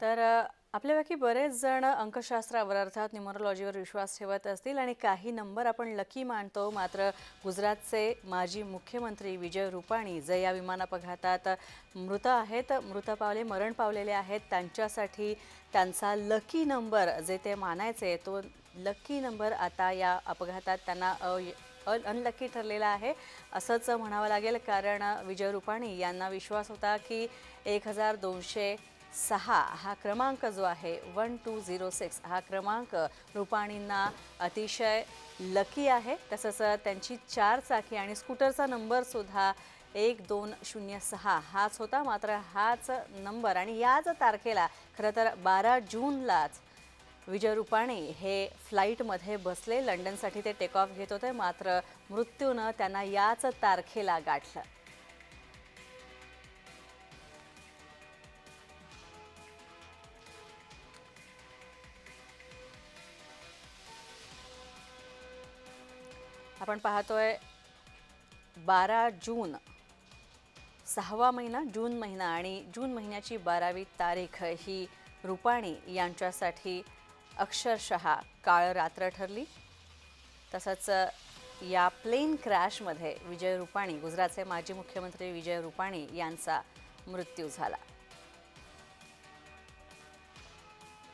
तर आपल्यापैकी बरेच जण अंकशास्त्रावर अर्थात न्युमरोलॉजीवर विश्वास ठेवत असतील आणि काही नंबर आपण लकी मानतो. मात्र गुजरातचे माजी मुख्यमंत्री विजय रुपाणी जे या विमान अपघातात मृत आहेत. मृत पावले मरण पावलेले आहेत. त्यांच्यासाठी त्यांचा लकी नंबर जे ते मानायचे तो लकी नंबर आता या अपघातात त्यांना अ अन अनलकी ठरलेला आहे असंच म्हणावं लागेल. कारण विजय रुपाणी यांना विश्वास होता की एक हजार दोनशे सहा. हा क्रमांक जो आहे वन टू झिरो सिक्स हा क्रमांक रुपाणींना अतिशय लकी आहे. तसंच त्यांची चार चाकी आणि स्कूटरचा नंबरसुद्धा एक दोन शून्य सहा. हाच होता मात्र हाच नंबर आणि याच तारखेला खरं तर बारा जूनलाच विजय रुपाणी हे फ्लाईटमध्ये बसले. लंडनसाठी ते टेक ऑफ घेत होते मात्र मृत्यूनं त्यांना याच तारखेला गाठलं. आपण पाहतोय बारा जून सहावा महिना जून महिना आणि जून महिन्याची बारावी तारीख ही रुपाणी यांच्यासाठी अक्षरशः काळ रात्र ठरली. तसंच या प्लेन क्रॅशमध्ये विजय रुपाणी गुजरातचे माजी मुख्यमंत्री विजय रुपाणी यांचा मृत्यू झाला.